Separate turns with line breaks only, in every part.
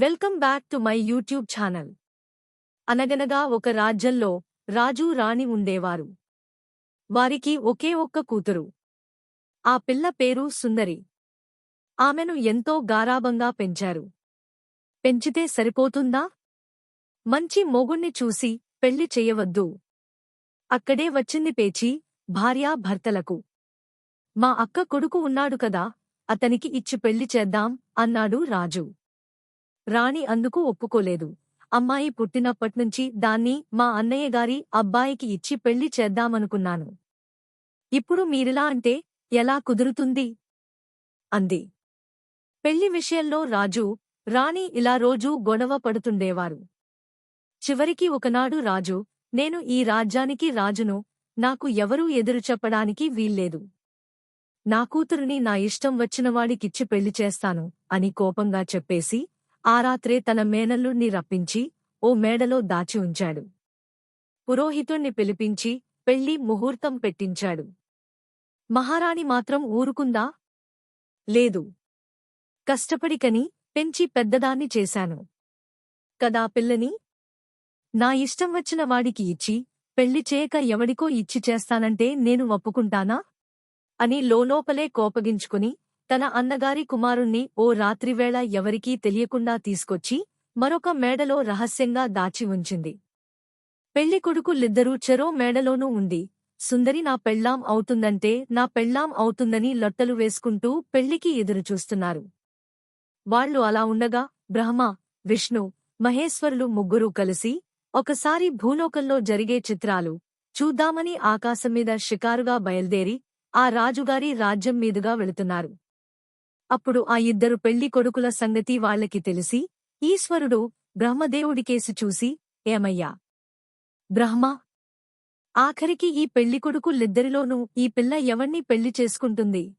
Welcome back to my YouTube channel. అనగనగా ఒక రాజ్యంలో రాజు రాణి ఉండేవారు. వారికి ఒకే ఒక్క కూతురు. ఆ పిల్ల పేరు సుందరి. ఆమెను ఎంతో గారాబంగా పెంచారు. పెంచితే సరిపోతుందా? మంచి మొగుణ్ణి చూసి పెళ్ళి చెయ్యవద్దు అక్కడే వచ్చింది పేచి భార్యాభర్తలకు మా అక్క కొడుకు ఉన్నాడు కదా అతనికి ఇచ్చి పెళ్ళి చేద్దాం అన్నాడు రాజు. రాణి అందుకు ఒప్పుకోలేదు. అమ్మాయి పుట్టినప్పట్నుంచి దాన్ని మా అన్నయ్య గారి అబ్బాయికి ఇచ్చి పెళ్ళి చేద్దామనుకున్నాను. ఇప్పుడు మీరిలా అంటే ఎలా కుదురుతుంది? అంది. పెళ్ళి విషయంలో రాజు రాణి ఇలా రోజూ గొడవ పడుతుండేవారు. చివరికి ఒకనాడు రాజు నేను ఈ రాజ్యానికి రాజును నాకు ఎవరూ ఎదురు చెప్పడానికి వీల్లేదు. నా కూతురుని నా ఇష్టం వచ్చినవాడికిచ్చి పెళ్ళి చేస్తాను అని కోపంగా చెప్పేసి ఆ రాత్రే తన మేనల్లుణ్ణి రప్పించి ఓ మేడలో దాచి ఉంచాడు. పురోహితుణ్ణి పిలిపించి పెళ్ళి ముహూర్తం పెట్టించాడు. మహారాణి మాత్రం ఊరుకుందా? లేదు. కష్టపడికని పెంచి పెద్దదాన్ని చేశాను. కదా పిల్లని? నా ఇష్టం వచ్చిన వాడికి ఇచ్చి పెళ్ళి చేయక ఎవడికో ఇచ్చి చేస్తానంటే నేను ఒప్పుకుంటానా? అని లోలోపలే కోపగించుకుని తన అన్నగారి కుమారుణ్ణి ఓ రాత్రివేళ ఎవరికీ తెలియకుండా తీసుకొచ్చి మరొక మేడలో రహస్యంగా దాచి ఉంచింది. పెళ్ళికొడుకులిద్దరూ చెరో మేడలోనూ ఉండి సుందరి నా పెళ్ళాం అవుతుందంటే నా పెళ్ళాం అవుతుందని లొట్టలు వేసుకుంటూ పెళ్ళికి ఎదురుచూస్తున్నారు. వాళ్ళు అలా ఉండగా బ్రహ్మ విష్ణు మహేశ్వరులు ముగ్గురూ కలిసి ఒకసారి భూలోకంలో జరిగే చిత్రాలు చూద్దామని ఆకాశంమీద షికారుగా బయల్దేరి ఆ రాజుగారి రాజ్యం మీదుగా వెళుతున్నారు. అప్పుడు ఆ ఇద్దరు పెళ్ళి కొడుకుల సంగతి వాళ్ళకి తెలిసి ఈశ్వరుడు బ్రహ్మదేవుడికేసి చూసి ఏమయ్యా? బ్రహ్మ! ఆఖరికి ఈ పెళ్ళికొడుకులిద్దరిలోనూ ఈ పిల్ల ఎవణ్ణి పెళ్ళి చేసుకుంటుంది?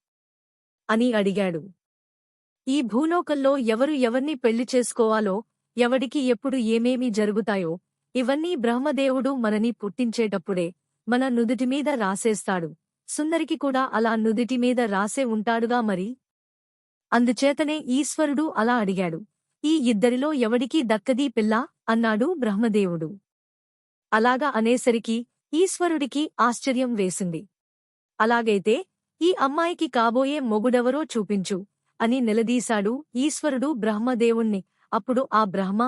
అని అడిగాడు. ఈ భూలోకంలో ఎవరు ఎవర్ని పెళ్ళి చేసుకోవాలో ఎవడికి ఎప్పుడు ఏమేమి జరుగుతాయో ఇవన్నీ బ్రహ్మదేవుడు మనని పుట్టించేటప్పుడే మన నుదుటిమీద రాసేస్తాడు. సుందరికి కూడా అలా నుదిటిమీద రాసే ఉంటాడుగా మరి? అందుచేతనే ఈశ్వరుడు అలా అడిగాడు. ఈ ఇద్దరిలో ఎవడికీ దక్కదీ పిల్ల? అన్నాడు బ్రహ్మదేవుడు. అలాగా అనేసరికి ఈశ్వరుడికి ఆశ్చర్యం వేసింది. అలాగైతే ఈ అమ్మాయికి కాబోయే మొగుడెవరో చూపించు అని నిలదీశాడు ఈశ్వరుడు బ్రహ్మదేవుణ్ణి. అప్పుడు ఆ బ్రహ్మ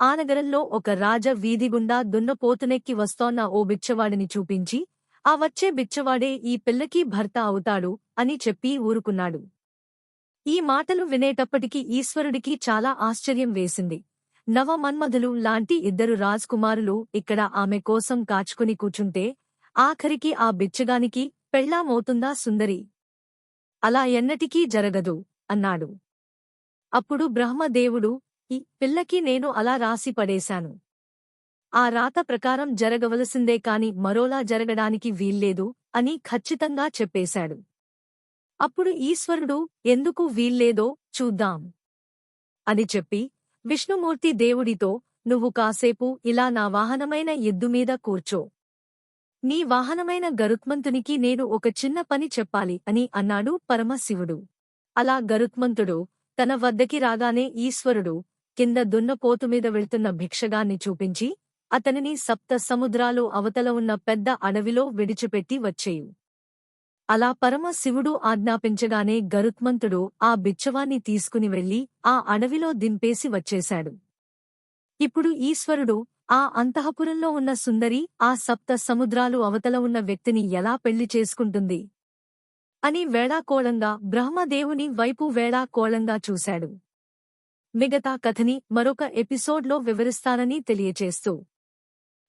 ఆనగరంలో ఒక రాజ వీధిగుండా దున్నపోతునెక్కి వస్తోన్న ఓ బిచ్చవాడిని చూపించి ఆ వచ్చే బిచ్చవాడే ఈ పిల్లకి భర్త అవుతాడు అని చెప్పి ఊరుకున్నాడు. ఈ మాటలు వినేటప్పటికీ ఈశ్వరుడికి చాలా ఆశ్చర్యం వేసింది. నవమన్మధులు లాంటి ఇద్దరు రాజ్కుమారులు ఇక్కడ ఆమె కోసం కాచుకుని కూచుంటే ఆఖరికి ఆ బిచ్చగానికి పెళ్ళామవుతుందా సుందరి? అలా ఎన్నటికీ జరగదు అన్నాడు. అప్పుడు బ్రహ్మదేవుడు ఈ పిల్లకి నేను అలా రాసి పడేశాను. ఆ రాత ప్రకారం జరగవలసిందే కాని మరోలా జరగడానికి వీల్లేదు అని ఖచ్చితంగా చెప్పేశాడు. అప్పుడు ఈశ్వరుడు ఎందుకు వీల్లేదో చూద్దాం. అని చెప్పి విష్ణుమూర్తి దేవుడితో నువ్వు కాసేపు ఇలా నా వాహనమైన ఎద్దుమీద కూర్చో. నీ వాహనమైన గరుత్మంతునికి నేను ఒక చిన్న పని చెప్పాలి అని అన్నాడు పరమశివుడు. అలా గరుత్మంతుడు తన వద్దకి రాగానే ఈశ్వరుడు కింద దున్నపోతుమీద వెళ్తున్న భిక్షగాన్ని చూపించి అతనిని సప్త సముద్రాలు అవతల ఉన్న పెద్ద అడవిలో విడిచిపెట్టి వచ్చేయు. అలా పరమశివుడు ఆజ్ఞాపించగానే గరుత్మంతుడు ఆ బిచ్చవాన్ని తీసుకుని వెళ్ళి ఆ అడవిలో దింపేసి వచ్చేశాడు. ఇప్పుడు ఈశ్వరుడు ఆ అంతఃపురంలో ఉన్న సుందరి ఆ సప్త సముద్రాలు అవతల ఉన్న వ్యక్తిని ఎలా పెళ్ళి చేసుకుంటుంది? అని వేళాకోళంగా బ్రహ్మదేవుని వైపు వేళాకోళంగా చూశాడు. మిగతా కథని మరొక ఎపిసోడ్లో వివరిస్తానని తెలియచేస్తూ.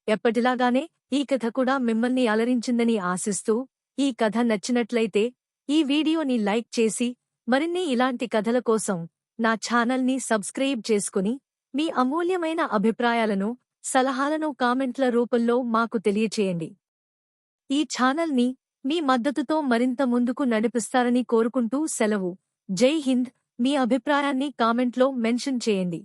ఎప్పటిలాగానే ఈ కథ కూడా మిమ్మల్ని అలరించిందని ఆశిస్తూ ఈ కథ నచ్చినట్లయితే ఈ వీడియోని లైక్ చేసి మరిన్ని ఇలాంటి కథల కోసం నా ఛానల్ని సబ్స్క్రైబ్ చేసుకుని మీ అమూల్యమైన అభిప్రాయాలను సలహాలను కామెంట్ల రూపంలో మాకు తెలియచేయండి. ఈ ఛానల్ని మీ మద్దతుతో మరింత ముందుకు నడిపిస్తారని కోరుకుంటూ సెలవు. జై హింద్. మీ అభిప్రాయాన్ని కామెంట్లో మెన్షన్ చేయండి.